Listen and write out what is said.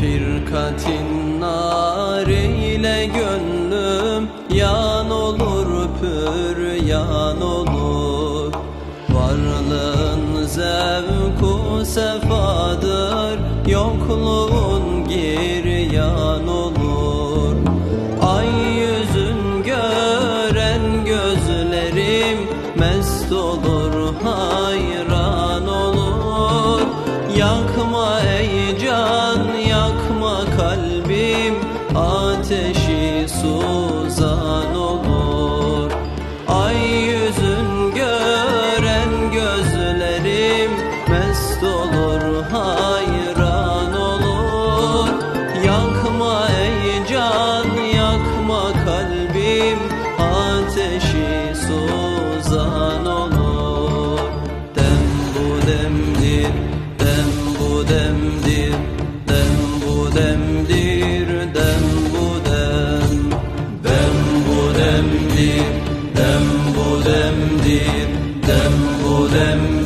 Firkatin nariyle gönlüm yan olur pür yan olur. Varlığın zevku sefadır yokluğun giryan olur. Ay yüzün gören gözlerim mest olur hayran olur. Yakma kalbim ateşi suzan olur. Ay yüzün gören gözlerim mest olur hayran olur. Yakma ey can yakma kalbim ateşi demdir dem bu demdir dem bu demdir